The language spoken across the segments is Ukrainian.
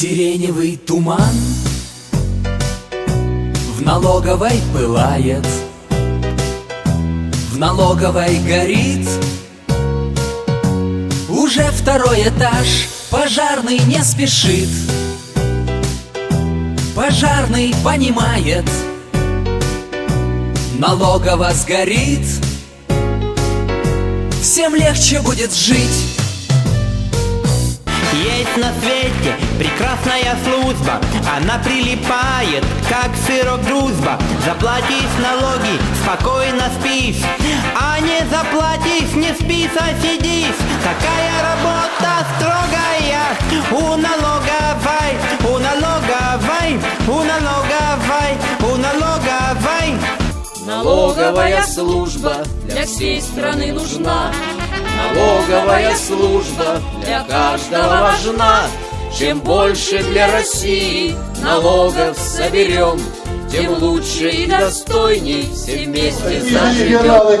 Сиреневый туман. В налоговой пылает В налоговой горит. Уже второй этаж Пожарный не спешит. Пожарный понимает Налогово сгорит. Всем легче будет жить Есть на свете прекрасная служба. Она прилипает, как сырок дружба Заплатишь налоги, спокойно спишь. А не заплатишь, не спишь, а сидишь. Такая работа строгая. У налоговой, у налоговой, у налоговой, у налоговой Налоговая служба для всей страны нужна. Налоговая служба для каждого важна. Чем больше для России налогов соберем, тем лучше и достойней все вместе заживем. генерали,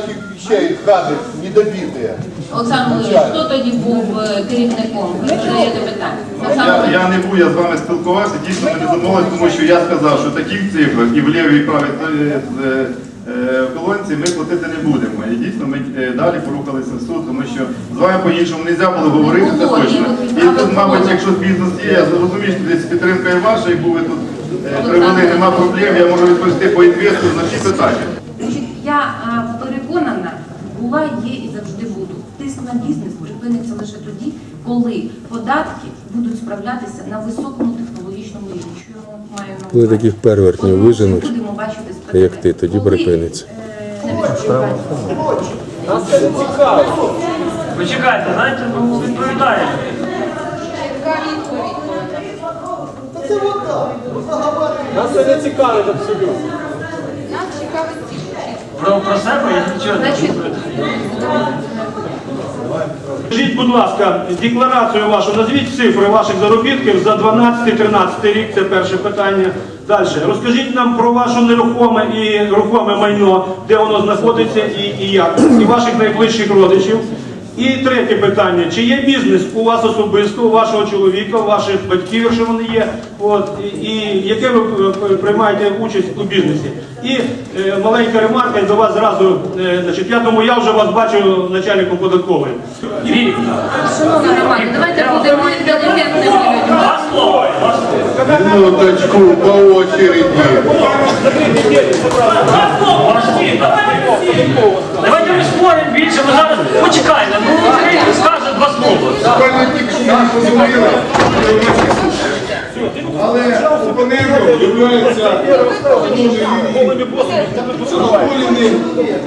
які хати недобіті. Олександр Володимирович, хто тоді був керівником? Задаєте питання. Я, я не був, я з вами спілкувався, дійсно не домовились, тому що я сказав, що таких цифр і в лівій і правій е, е, е, колонці ми платити не будемо. І дійсно ми е, далі порухалися в суд, тому що з вами по-іншому не можна було говорити, це точно. і тут, мабуть, якщо бізнес є, я розумію, що десь підтримка і ваша, яку ви тут е, привели, нема проблем, я можу відповісти по інвестору на всі питання. Я переконана, була, є і завжди буду. Тиск на бізнес припиниться лише тоді, коли податки будуть справлятися на високому технологічному рівні. Що я маю на Коли увазі? таких первертнів виженуть, будемо бачити як ти, тоді Коли, припиниться. е, не відчувають. Почекайте, знаєте, ну відповідає. Нас це не цікавить абсолютно. Про, про себе я нічого не Значить, чую. Скажіть, будь ласка, декларацію вашу, назвіть цифри ваших заробітків за 12-13 рік, це перше питання. Далі. Розкажіть нам про ваше нерухоме і рухоме майно, де воно знаходиться і, і як, і ваших найближчих родичів. І третє питання: чи є бізнес у вас особисто, у вашого чоловіка, у ваших батьків, якщо вони є, от, і, і яке ви е, приймаєте участь у бізнесі? І е, маленька ремарка до вас зразу, е, значить, я думаю, я вже вас бачу начальником податкової. Вік, шановна давайте будемо інтелігентними людьми. слова. Минуточку, по очереді. Два слова, давайте всі. Давайте ми споримо більше, ми зараз почекайте, ну відкрийте, скаже два слова. Але опонентом являється Анатоліни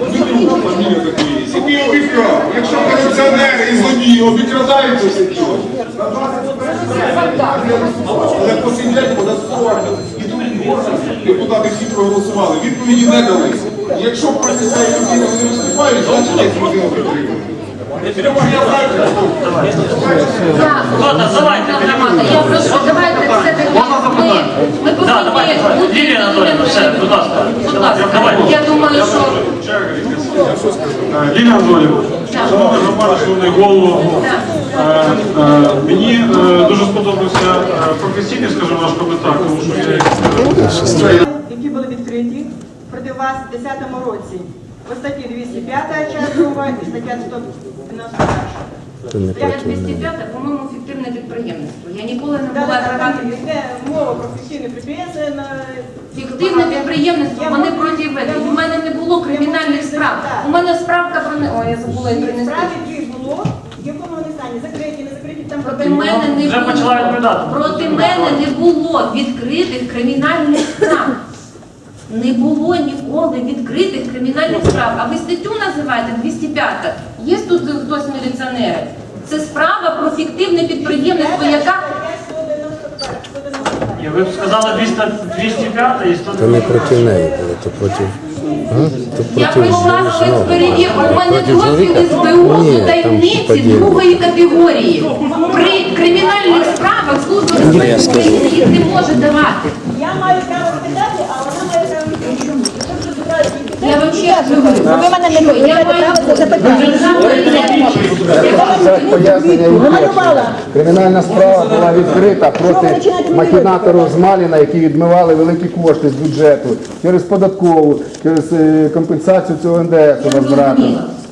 Дмитрук, фамілія такої, який обікрав. Якщо корупціонери і злодії обікрадають все діло, але посидять податкова і другі органи, депутати всі проголосували, відповіді не дали. Якщо проти цієї людини вони виступають, значить людину. Я, Ладно, давайте, громада, я прошу, давайте все-таки ми, ми Да, давайте, повинні бути Лілія Анатоліївна, все, будь ласка. Будь ласка, Давайте. я думаю, що Ліна Анатоліївна, шановна громада, шановний голову, е, е, мені е, дуже сподобався е, професійний, скажімо, ваш коментар, тому що я які були відкриті проти вас 2010 році. По статті 205 частина і стаття 191. Це не я проти мене. 205, по-моєму, фіктивне підприємництво. Я ніколи не була. Йде мова про фіктивне підприємство Фіктивне підприємництво, вони проти ведення. У мене не було кримінальних справ. У мене справка про не... Ой, я забула її принести. справі які було, в якому вони стані, закриті, не закриті, там Проти мене не Вже почала було. відповідати. Проти мене не було відкритих кримінальних справ. Не було ніколи відкритих кримінальних справ. А ви статтю називаєте 205. Є тут хтось міліціонери? Це справа про фіктивне підприємництво, яка І ви б сказали 200, 205 і 100. То не проти неї було, то проти. А? То я проти пройшла спецперевірку. У мене Проти дозвіл чоловіка? СБУ Ні, у там таємниці подібне. другої категорії. При кримінальних справах служба безпеки їх не може давати. Я маю ви мене не це і Кримінальна справа була відкрита проти махінаторів з Маліна, які відмивали великі кошти з бюджету через податкову, через е, компенсацію цього НДС возврату.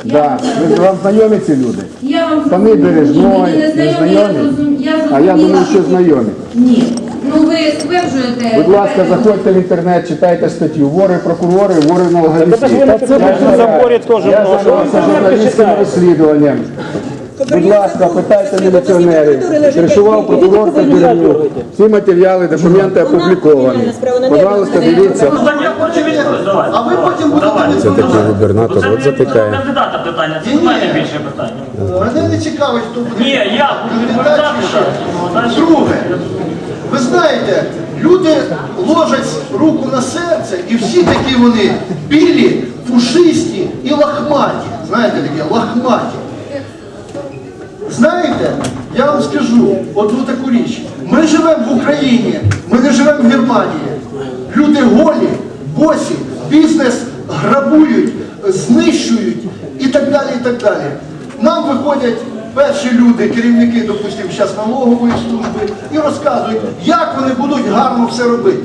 Да. Ви вам знайомі ці люди? Я вам Пани Бережної, не знайомі, А я думаю, що знайомі. Ні. Ну ви стверджуєте. Будь ласка, заходьте в інтернет, читайте статтю. Вори прокурори, вори налогові. Це ж ви на Підготовчому заборі теж Я займався журналістським розслідуванням. Будь ласка, питайте міліціонерів. Кришував прокурор Кабірнюк. Всі матеріали, документи опубліковані. Пожалуйста, дивіться. Ну, я хочу. А ви потім будете Це такий губернатор, от не затикає. кандидата питання, це ні. більше питання. Мене не цікавить, хто буде. Ні, я буду відповідати. так. Друге, ви знаєте, люди ложать руку на серце, і всі такі вони білі, пушисті і лахматі. Знаєте такі, лахматі. Знаєте, я вам скажу одну таку річ. Ми живемо в Україні, ми не живемо в Германії. Люди голі, босі, бізнес грабують, знищують і так далі. і так далі. Нам виходять перші люди, керівники, допустимо, зараз налогової служби, і розказують, як вони будуть гарно все робити.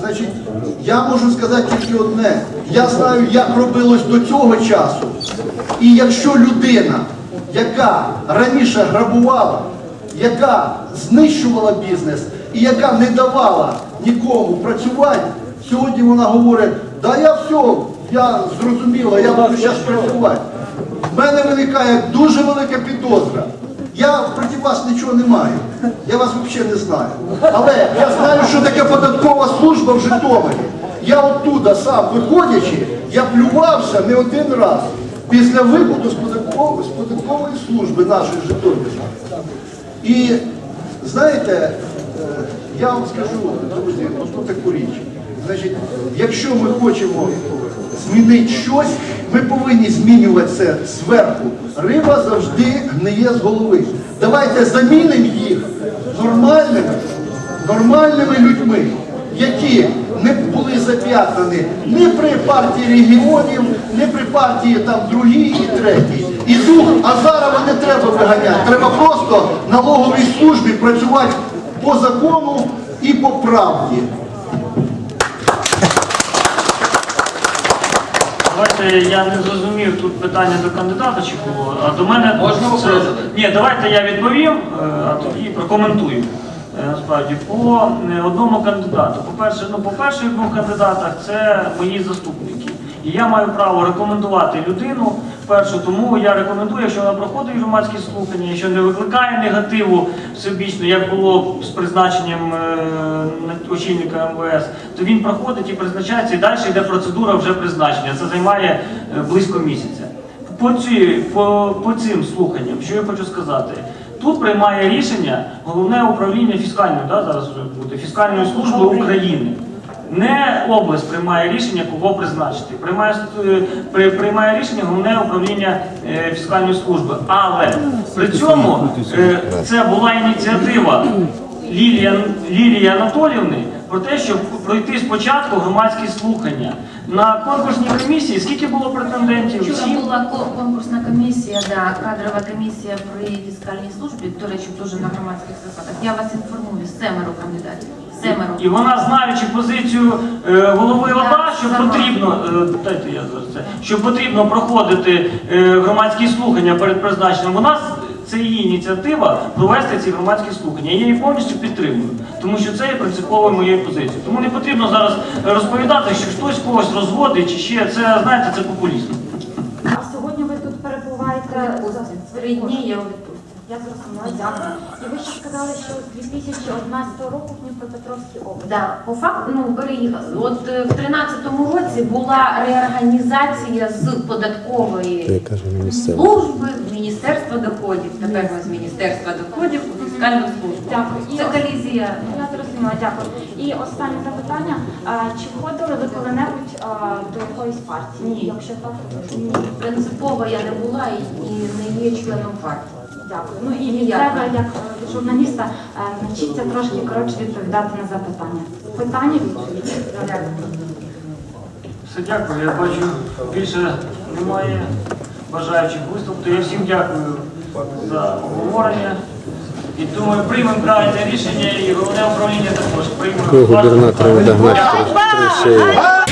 Значить, я можу сказати тільки одне. Я знаю, як робилось до цього часу. І якщо людина, яка раніше грабувала, яка знищувала бізнес і яка не давала нікому працювати, сьогодні вона говорить, да я все, я зрозуміла, я буду зараз працювати. В мене виникає дуже велика підозра. Я проти вас нічого не маю. Я вас взагалі не знаю. Але я знаю, що таке податкова служба в Житомирі. Я оттуда сам виходячи, я плювався не один раз після виходу з податкової, служби нашої Житомирської. І знаєте, е, я вам скажу, друзі, одну таку річ. Значить, якщо ми хочемо змінити щось, ми повинні змінювати це зверху. Риба завжди гниє з голови. Давайте замінимо їх нормальними, нормальними людьми, які не були зап'ятані ні при партії регіонів, ні при партії там другій і третій. І дух, а зараз не треба виганяти. Треба просто налоговій службі працювати по закону і по правді. Давайте я не зрозумів тут питання до кандидата чи було, а до мене можна Ні, давайте я відповім, е, а тоді прокоментую. Е, Насправді, по е, одному кандидату. По-перше, ну, по перших двох кандидатах це мої заступники. І я маю право рекомендувати людину першу, тому я рекомендую, якщо вона проходить громадські слухання, якщо не викликає негативу всебічно, як було з призначенням е, очільника МВС, то він проходить і призначається, і далі йде процедура вже призначення. Це займає е, близько місяця. По, ці, по, по цим слуханням, що я хочу сказати, тут приймає рішення головне управління фіскальної, да, зараз вже буде фіскальної служби України. Не область приймає рішення, кого призначити. Приймає, е, при- приймає рішення головне управління е, фіскальної служби. Але при цьому е, це була ініціатива Лілії Анатоліївни про те, щоб пройти спочатку громадські слухання. На конкурсній комісії скільки було претендентів? Вчора була ко- конкурсна комісія, да, кадрова комісія при фіскальній службі, до речі, теж на громадських засадах. Я вас інформую, семеро кандидатів. Семеро. І вона, знаючи позицію е, голови Я ОДА, що сама. потрібно, е, дайте я зараз це, що потрібно проходити е, громадські слухання перед призначенням, вона з- це її ініціатива провести ці громадські слухання. Я її повністю підтримую, тому що це є принциповою моєю позицією. Тому не потрібно зараз розповідати, що хтось когось розводить чи ще це, знаєте, це популізм. А сьогодні ви тут перебуваєте за Три дні я у відпустці. Я зрозуміла, дякую. І ви ще сказали, що з 2011 року в Дніпропетровській області. Да, по факту ну, переїхали. От е, в 13-му році була реорганізація з податкової Я кажу, міністерство. служби в Міністерство доходів. Тепер ми з Міністерства доходів у фіскальну службу. Дякую. Це колізія. Я зрозуміла, дякую. І останнє запитання. А, Чи входили ви коли-небудь а, до якоїсь партії? Ні. Якщо так, то Ні, принципово я не була і, і не є членом партії. Дякую. Ну і від себе, як е, журналіста, е, навчіться трошки коротше відповідати на запитання. Питання відповіді. Дякую. Все дякую. Я бачу, більше немає бажаючих виступити. Я всім дякую за обговорення. І думаю, приймемо правильне рішення і головне управління також прийме. Губернатора догнать. Дякую.